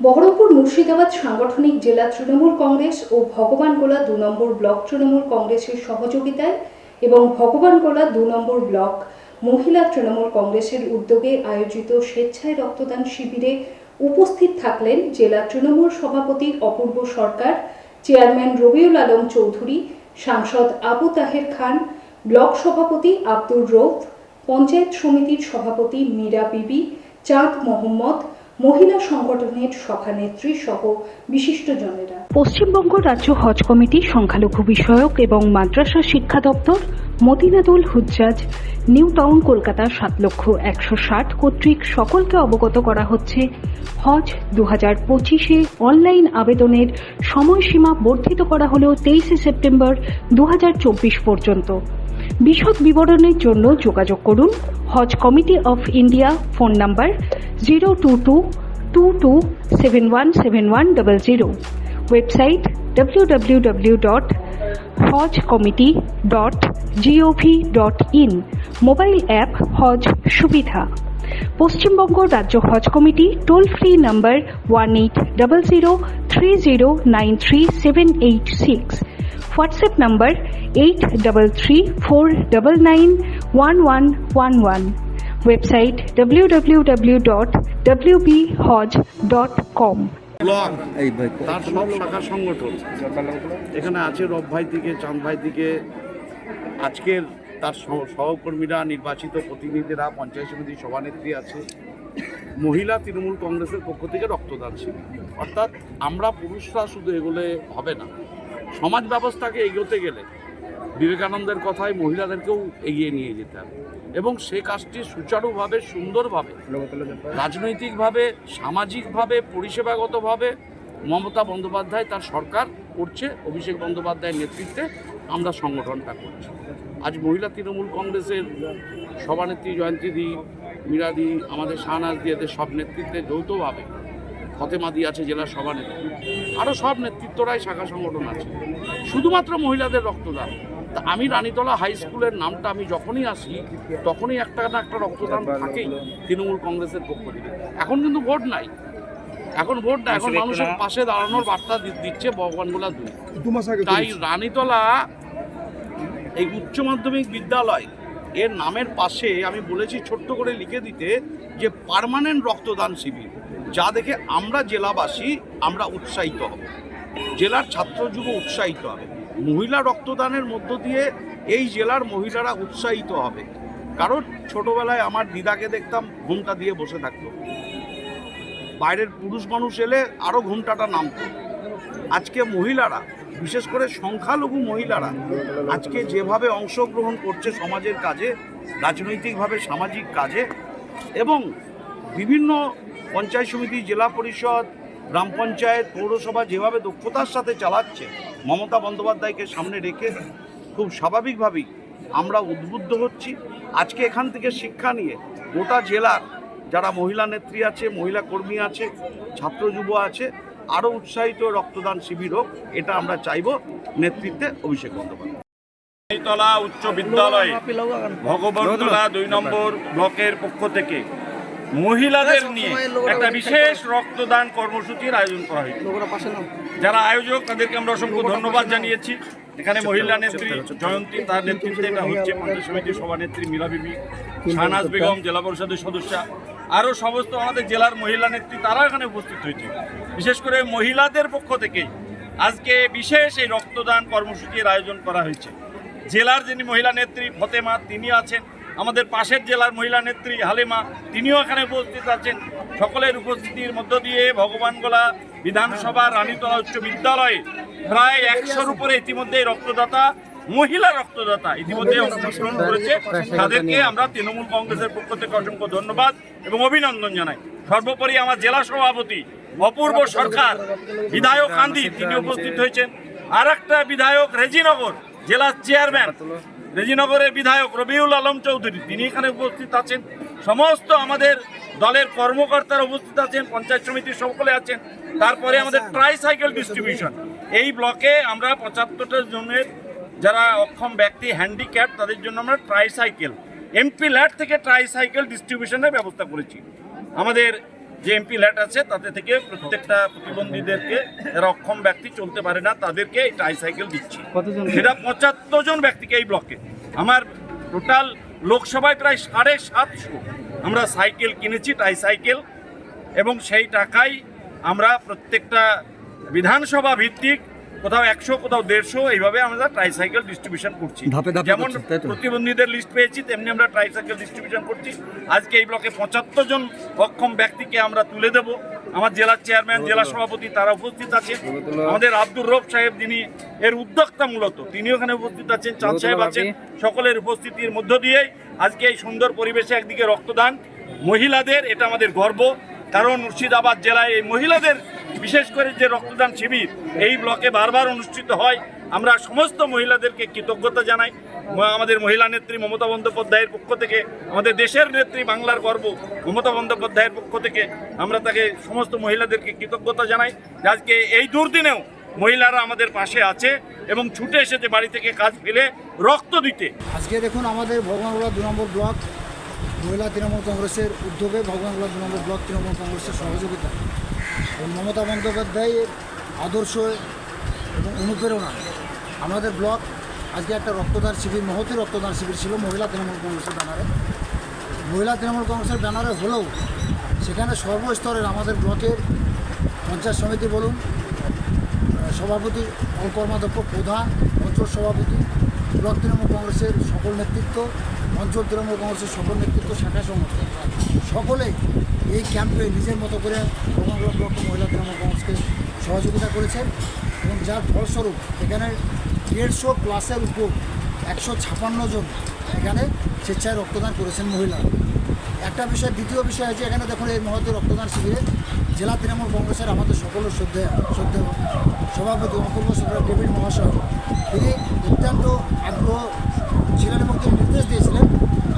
বহরমপুর মুর্শিদাবাদ সাংগঠনিক জেলা তৃণমূল কংগ্রেস ও ভগবানগোলা দু নম্বর ব্লক তৃণমূল কংগ্রেসের সহযোগিতায় এবং ভগবানগোলা দু নম্বর ব্লক মহিলা তৃণমূল কংগ্রেসের উদ্যোগে আয়োজিত স্বেচ্ছায় রক্তদান শিবিরে উপস্থিত থাকলেন জেলা তৃণমূল সভাপতি অপূর্ব সরকার, চেয়ারম্যান রবিউল আলম চৌধুরী, সাংসদ আবু তাহের খান, ব্লক সভাপতি আব্দুর রৌফ পঞ্চায়েত সমিতির সভাপতি মীরা বিবি, চাঁদ মোহাম্মদ মহিলা সংগঠনের সভানেত্রী সহ বিশিষ্টজনেরা পশ্চিমবঙ্গ রাজ্য হজ কমিটি সংখ্যালঘু বিষয়ক এবং মাদ্রাসা শিক্ষা দপ্তর মদিনাদুল হুজ্জাজ, নিউ টাউন কলকাতা সাত লক্ষ একশো ষাট কর্তৃক সকলকে অবগত করা হচ্ছে হজ দু হাজার পঁচিশে অনলাইন আবেদনের সময়সীমা বর্ধিত করা হলেও তেইশে সেপ্টেম্বর দু হাজার চব্বিশ পর্যন্ত। বিশদ বিবরণের জন্য যোগাযোগ করুন। Haj committee of India phone number zero two two two two, seven one seven one, double zero. Website W W W dot Haj committee dot gov dot in mobile app Haj সুবিধা। পশ্চিমবঙ্গ রাজ্য Haj committee toll free number one eight double zero three zero nine three seven eight six. WhatsApp number eight double three four double nine one one one one website W W W dot W B Haj dot com block এই ভাই তার সব শাখা সংগঠন। এখানে আছে রব ভাই থেকে চাঁদ ভাই থেকে আজকের তার সহ- সহকর্মীরা নির্বাচিত প্রতিনিধিরা পঞ্চায়েত সমিতির সভানেত্রী আছে। মহিলা তৃণমূল কংগ্রেসের পক্ষ থেকে রক্তদান শিবির। অর্থাৎ আমরা পুরুষরা শুধু এগোলে হবে না। সমাজ ব্যবস্থাকে এগোতে গেলে বিবেকানন্দের কথায় মহিলাদেরকেও এগিয়ে নিয়ে যেতে হবে। এবং সে কাজটি সুচারুভাবে, সুন্দরভাবে, রাজনৈতিকভাবে, সামাজিকভাবে, পরিষেবাগতভাবে মমতা বন্দ্যোপাধ্যায় তার সরকার করছে, অভিষেক বন্দ্যোপাধ্যায়ের নেতৃত্বে আমরা সংগঠনটা করছি। আজ মহিলা তৃণমূল কংগ্রেসের সভানেত্রী জয়ন্তী জয়ন্তীদি মীরাদি আমাদের শাহনাজ দি, এদের সব নেতৃত্বে যৌথভাবে ফতেমাদি আছে জেলার সভানেত্রী। আরও সব নেতৃত্বরাই শাখা সংগঠন আছে। শুধুমাত্র মহিলাদের রক্তদান। তা আমি রানীতলা হাই স্কুলের নামটা আমি যখনই আসি তখনই একটা না একটা রক্তদান থাকেই তৃণমূল কংগ্রেসের পক্ষ থেকে। এখন কিন্তু ভোট নাই। এখন ভোট না এখন মানুষের পাশে দাঁড়ানোর বার্তা দিচ্ছে ভগবানগোলা দুই তাই রানীতলা এই উচ্চ মাধ্যমিক বিদ্যালয় এর নামের পাশে আমি বলেছি ছোট্ট করে লিখে দিতে যে পার্মানেন্ট রক্তদান শিবির যা দেখে আমরা জেলাবাসী আমরা উৎসাহিত হব। জেলার ছাত্র যুব উৎসাহিত হবে। মহিলা রক্তদানের মধ্য দিয়ে এই জেলার মহিলারা উৎসাহিত হবে। কারণ ছোটবেলায় আমার দিদাকে দেখতাম ঘুমটা দিয়ে বসে থাকতো। বাইরের পুরুষ মানুষ এলে আরও ঘুমটাটা নামতো। আজকে মহিলারা, বিশেষ করে সংখ্যালঘু মহিলারা, আজকে যেভাবে অংশগ্রহণ করছে সমাজের কাজে, রাজনৈতিকভাবে সামাজিক কাজে এবং বিভিন্ন পঞ্চায়েত সমিতি, জেলা পরিষদ, গ্রাম পঞ্চায়েত, পৌরসভা যেভাবে দক্ষতার সাথে চালাচ্ছে মমতা বন্দ্যোপাধ্যায়কে সামনে রেখে খুব স্বাভাবিকভাবেই আমরা উদ্বুদ্ধ হচ্ছি। আজকে এখান থেকে শিক্ষা নিয়ে গোটা জেলার যারা মহিলা নেত্রী আছে, মহিলা কর্মী আছে, ছাত্র যুব আছে, আরও উৎসাহিত রক্তদান শিবির হোক, এটা আমরা চাইব নেতৃত্বে অভিষেক বন্দ্যোপাধ্যায়। তলা উচ্চ বিদ্যালয়ে, ভগবানতলা দুই নম্বর ব্লকের পক্ষ থেকে মহিলাদের নিয়ে একটা বিশেষ রক্তদান কর্মসূচির আয়োজন করা হয়েছে। যারা আয়োজক তাদেরকে আমরা অসংখ্য ধন্যবাদ জানিয়েছি। এখানে মহিলা নেত্রী জয়ন্তী তার নেতৃত্বে এটা হচ্ছে পঞ্চায়েত সমিতির সভানেত্রী মীরা বিবি শাহনাজ বেগম জেলা পরিষদের সদস্যা আরও সমস্ত আমাদের জেলার মহিলা নেত্রী তারা এখানে উপস্থিত হয়েছে। বিশেষ করে মহিলাদের পক্ষ থেকে আজকে বিশেষ এই রক্তদান কর্মসূচির আয়োজন করা হয়েছে। জেলার যিনি মহিলা নেত্রী ফতেমা তিনি আছেন। আমাদের পাশের জেলার মহিলা নেত্রী হালিমা, তিনিও এখানে উপস্থিত আছেন। সকলের উপস্থিতির মধ্য দিয়ে ভগবানগোলা বিধানসভা রানীতলা উচ্চ বিদ্যালয়ে প্রায় একশোর উপরে ইতিমধ্যে রক্তদাতা, মহিলা রক্তদাতা ইতিমধ্যে অংশগ্রহণ করেছে। তাদেরকে আমরা তৃণমূল কংগ্রেসের পক্ষ থেকে অসংখ্য ধন্যবাদ এবং অভিনন্দন জানাই। সর্বোপরি আমার জেলা সভাপতি, অপূর্ব সরকার, বিধায়ক কান্দি তিনি উপস্থিত হয়েছেন। আর একটা বিধায়ক, রেজিনগর জেলার চেয়ারম্যান, রেজিনগরের বিধায়ক রবিউল আলম চৌধুরী, তিনি এখানে উপস্থিত আছেন। সমস্ত আমাদের দলের কর্মকর্তারা উপস্থিত আছেন, পঞ্চায়েত সমিতির সকলে আছেন। তারপরে আমাদের ট্রাই সাইকেল ডিস্ট্রিবিউশন এই ব্লকে আমরা পঁচাত্তরটা জনের যারা অক্ষম ব্যক্তি হ্যান্ডিক্যাপ তাদের জন্য আমরা ট্রাই সাইকেল এমপি ল্যাট থেকে ট্রাই সাইকেল ডিস্ট্রিবিউশনের ব্যবস্থা করেছি। আমাদের যে এমপি ল্যাট আছে তাতে থেকে প্রত্যেকটা প্রতিবন্ধীদেরকে যারা অক্ষম ব্যক্তি চলতে পারে না তাদেরকে এই ট্রাইসাইকেল দিচ্ছি। সেটা পঁচাত্তর জন ব্যক্তিকে এই ব্লকে আমার টোটাল লোকসভায় প্রায় সাড়ে সাতশো আমরা সাইকেল কিনেছি ট্রাইসাইকেল এবং সেই টাকাই আমরা প্রত্যেকটা বিধানসভা ভিত্তিক কোথাও একশো কোথাও দেড়শো এইভাবে আমরা ট্রাইসাইকেল ডিস্ট্রিবিউশন করছি। যেমন? প্রতিবন্ধীদের লিস্ট পেয়েছি তেমনি আমরা ট্রাইসাইকেল ডিস্ট্রিবিউশন করছি। আজকে এই ব্লকে পঁচাত্তর জন অক্ষম ব্যক্তিকে আমরা তুলে দেব। আমার জেলার চেয়ারম্যান জেলা সভাপতি তারা উপস্থিত আছেন। আমাদের আব্দুর রব সাহেব যিনি এর উদ্যোক্তা মূলত তিনি ওখানে উপস্থিত আছেন চাঁদ সাহেব আছেন। সকলের উপস্থিতির মধ্য দিয়েই আজকে এই সুন্দর পরিবেশে একদিকে রক্তদান। মহিলাদের এটা আমাদের গর্ব। কারণ মুর্শিদাবাদ জেলায় এই মহিলাদের বিশেষ করে যে রক্তদান শিবির, এই ব্লকে বারবার অনুষ্ঠিত হয়, আমরা সমস্ত মহিলাদেরকে কৃতজ্ঞতা জানাই। আমাদের মহিলা নেত্রী মমতা বন্দ্যোপাধ্যায়ের পক্ষ থেকে, আমাদের দেশের নেত্রী বাংলার গর্ব মমতা বন্দ্যোপাধ্যায়ের পক্ষ থেকে, আমরা তাকে সমস্ত মহিলাদেরকে কৃতজ্ঞতা জানাই। আজকে এই দুর্দিনেও মহিলারা আমাদের পাশে আছে এবং ছুটে এসেছে বাড়ি থেকে কাজ ফেলে রক্ত দিতে। আজকে দেখুন আমাদের ভগবানগোলা দু নম্বর ব্লক মহিলা তৃণমূল কংগ্রেসের উদ্যোগে ভগবানগোলা দু নম্বর ব্লক তৃণমূল কংগ্রেসের সহযোগিতা। মমতা বন্দ্যোপাধ্যায়ের আদর্শ এবং অনুপ্রেরণা। আমাদের ব্লক আজকে একটা রক্তদান শিবির, মহতি রক্তদান শিবির ছিল মহিলা তৃণমূল কংগ্রেসের ব্যানারে। মহিলা তৃণমূল কংগ্রেসের ব্যানারে হলেও সেখানে সর্বস্তরের আমাদের ব্লকের পঞ্চায়েত সমিতি বলুন সভাপতি কর্মাধ্যক্ষ প্রধান অঞ্চল সভাপতি, ব্লক তৃণমূল কংগ্রেসের সকল নেতৃত্ব অঞ্চল তৃণমূল কংগ্রেসের সকল নেতৃত্ব, শাখা সমর্থ সকলে এই ক্যাম্পে নিজের মতো করে ভগবানগোলা ব্লক মহিলা তৃণমূল কংগ্রেসকে সহযোগিতা করেছেন এবং যার ফলস্বরূপ এখানে দেড়শো প্লাসের উপর একশো ছাপান্ন জন এখানে স্বেচ্ছায় রক্তদান করেছেন মহিলা। একটা বিষয়, দ্বিতীয় বিষয় হচ্ছে এখানে দেখুন এই মহতি রক্তদান শিবিরে জেলা তৃণমূল কংগ্রেসের আমাদের সকলের শ্রদ্ধে শ্রদ্ধেয় সভাপতি অপূর্ব সরকার ডেভিড মহাশয়। তিনি অত্যন্ত আগ্রহ ছিলেন এবং তিনি নির্দেশ দিয়েছিলেন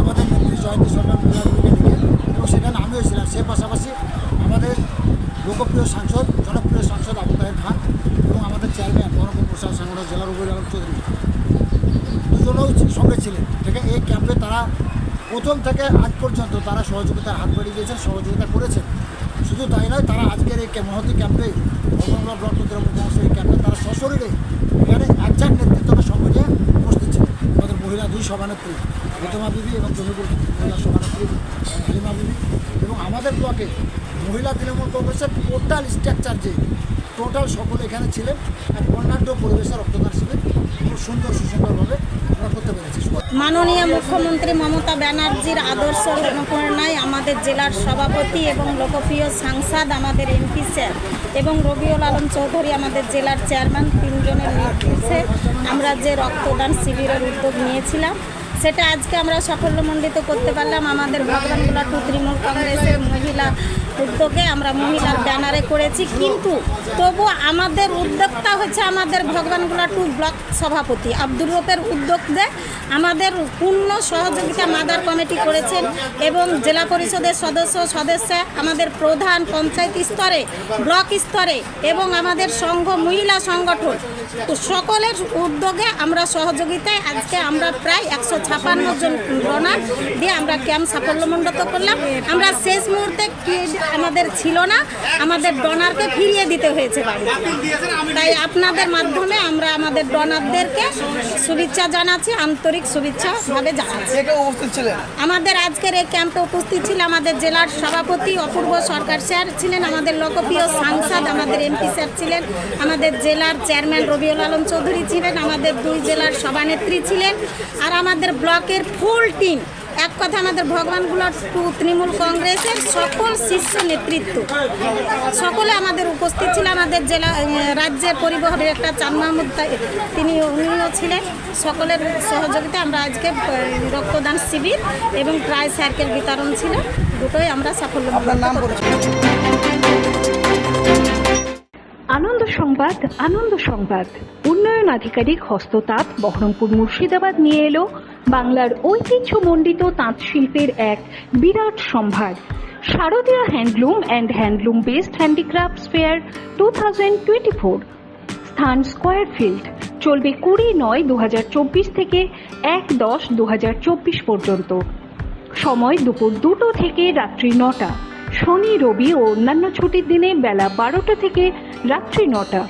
আমাদের মন্ত্রী জয়ন্তী সরকার নিয়ে এবং সেখানে আমিও ছিলাম সে পাশাপাশি আমাদের লোকপ্রিয় সাংসদ, জনপ্রিয় সাংসদ আবু তাহের খান এবং আমাদের চেয়ারম্যান বনপুর প্রসাদ সাংগঠন জেলার রবুল আলম চৌধুরী। দুজনেও সঙ্গে ছিলেন। ঠিক এই ক্যাম্পে তারা প্রথম থেকে আজ পর্যন্ত তারা সহযোগিতার হাত বাড়িয়ে দিয়েছেন, সহযোগিতা করেছেন। শুধু তাই নয়, তারা আজকের এই মহতি ক্যাম্পে ভগবানগড় ব্লক কংগ্রেসের এই ক্যাম্পে তারা সশরীরে এখানে একজাক নেতৃত্বটা সঙ্গে নিয়ে উপস্থিত ছিলেন। আমাদের মহিলা দুই সভানেত্রী। প্রতিমা বিবি এবং জমিপুর মহিলা সভানেত্রী হালিমা এবং আমাদের ব্লকে মহিলা তৃণমূল কংগ্রেসের টোটাল স্ট্রাকচার যে টোটাল সকলে এখানে ছিলেন এক বর্ণাঢ্য পরিবেশে রক্তদান শিবির খুব সুন্দর সুন্দরভাবে আমরা করতে পেরেছি। মাননীয় মুখ্যমন্ত্রী মমতা ব্যানার্জির আদর্শ অনুপ্রেরণায় আমাদের জেলার সভাপতি এবং লোকপ্রিয় সাংসদ আমাদের এমপি স্যার এবং রবিউল আলম চৌধুরী আমাদের জেলার চেয়ারম্যান, তিনজনের নেতৃত্বে আমরা যে রক্তদান শিবিরের উদ্যোগ নিয়েছিলাম সেটা আজকে আমরা সাফল্যমণ্ডিত করতে পারলাম। আমাদের ভগবানগুলা তৃণমূল কংগ্রেসের মহিলা উদ্যোগে আমরা মহিলার ব্যানারে করেছি, কিন্তু তবু আমাদের উদ্যোক্তা হচ্ছে আমাদের ভগবানগোলা টু ব্লক সভাপতি আব্দুর রূপের উদ্যোগ দেয় আমাদের পূর্ণ সহযোগিতা মাদার কমিটি করেছেন এবং জেলা পরিষদের সদস্য সদস্য, আমাদের প্রধান পঞ্চায়েত স্তরে, ব্লক স্তরে এবং আমাদের সংঘ, মহিলা সংগঠন। সকলের উদ্যোগে আমরা সহযোগিতায় আজকে আমরা প্রায় একশো ছাপান্ন জন ডোনার দিয়ে আমরা ক্যাম্প সাফল্যমণ্ডিত করলাম। আমরা শেষ মুহূর্তে আমাদের ছিল না আমাদের ডোনারকে ফিরিয়ে দিতে হয়েছে বাড়িতে। তাই আপনাদের মাধ্যমে আমরা আমাদের ডোনারদেরকে শুভেচ্ছা জানাচ্ছি আন্তরিক শুভেচ্ছা ভাবে জানাচ্ছি আমাদের আজকের এই ক্যাম্পে উপস্থিত ছিল আমাদের জেলার সভাপতি অপূর্ব সরকার স্যার ছিলেন আমাদের লোকপ্রিয় সাংসদ আমাদের এমপি স্যার ছিলেন আমাদের জেলার চেয়ারম্যান রবিউল আলম চৌধুরী ছিলেন আমাদের দুই জেলার সভানেত্রী ছিলেন আর আমাদের ব্লকের ফুল টিম এক কথা আমাদের ভগবানগুলো টু তৃণমূল কংগ্রেসের সকল শীর্ষ নেতৃত্ব। সকলে আমাদের উপস্থিত ছিল আমাদের জেলা রাজ্যের পরিবহনের একটা মাহমুদ তা- তিনি উনিও ছিলেন। সকলের সহযোগিতা আমরা আজকে রক্তদান শিবির এবং ট্রাই সার্কেল বিতরণ ছিল। দুটোই আমরা সাফল্য নাম আনন্দ সংবাদ আনন্দ সংবাদ। উন্নয়ন আধিকারিক হস্ততাঁত বহরমপুর মুর্শিদাবাদ নিয়ে এলো বাংলার ঐতিহ্যমণ্ডিত তাঁত শিল্পের এক বিরাট সম্ভার। শারদীয় handloom and handloom based handicrafts fair two thousand twenty four. স্থান স্কোয়ার ফিল্ড। চলবে কুড়ি নয় দু থেকে এক দশ দু পর্যন্ত। সময় দুপুর দুটো থেকে রাত্রি নটা। শনি, রবি ও অন্যান্য ছুটির দিনে বেলা বারোটা থেকে রাত্রি নটা।